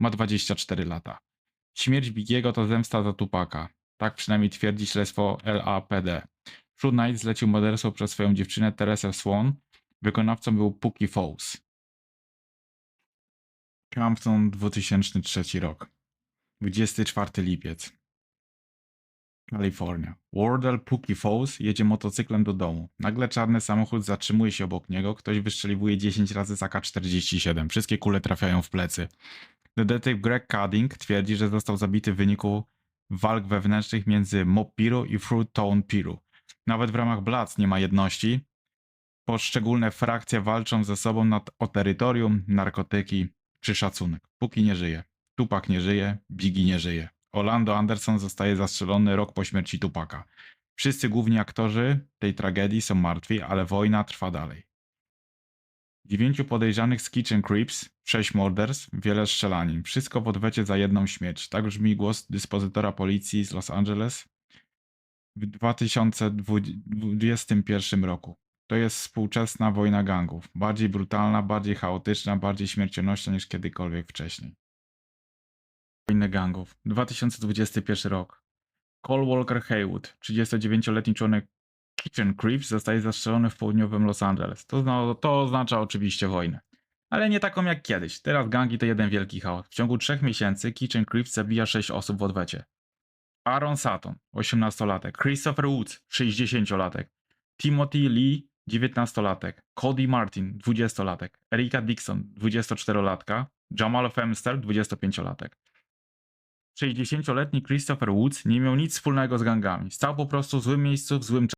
ma 24 lata. Śmierć Bigiego to zemsta za Tupaka. Tak przynajmniej twierdzi śledztwo LAPD. Shoot Knight zlecił morderstwo przez swoją dziewczynę Teresę Swan. Wykonawcą był Puki Falls. Compton 2003 rok. 24 lipiec. Kalifornia. Wardell Puki Falls jedzie motocyklem do domu. Nagle czarny samochód zatrzymuje się obok niego. Ktoś wystrzeliwuje 10 razy z AK-47. Wszystkie kule trafiają w plecy. Detektyw Greg Cutting twierdzi, że został zabity w wyniku walk wewnętrznych między Mob Piru i Fruit Town Piru. Nawet w ramach Bloods nie ma jedności. Poszczególne frakcje walczą ze sobą nad, o terytorium, narkotyki czy szacunek. Póki nie żyje. Tupak nie żyje, Biggie nie żyje. Orlando Anderson zostaje zastrzelony rok po śmierci Tupaka. Wszyscy główni aktorzy tej tragedii są martwi, ale wojna trwa dalej. Dziewięciu podejrzanych z Kitchen Creeps, sześć morderstw, wiele strzelanin. Wszystko w odwecie za jedną śmierć. Tak brzmi głos dyspozytora policji z Los Angeles w 2021 roku. To jest współczesna wojna gangów. Bardziej brutalna, bardziej chaotyczna, bardziej śmiercionośna niż kiedykolwiek wcześniej. Wojny gangów. 2021 rok. Cole Walker Haywood, 39-letni członek Kitchen Creeps, zostaje zastrzelony w południowym Los Angeles. To, to oznacza oczywiście wojnę. Ale nie taką jak kiedyś. Teraz gangi to jeden wielki chaos. W ciągu trzech miesięcy Kitchen Creeps zabija 6 osób w odwecie. Aaron Sutton, 18-latek. Christopher Woods, 60-latek. Timothy Lee, 19-latek. Cody Martin, 20-latek. Erika Dixon, 24-latka. Jamal Femster, 25-latek. 60-letni Christopher Woods nie miał nic wspólnego z gangami. Stał po prostu w złym miejscu w złym czasie.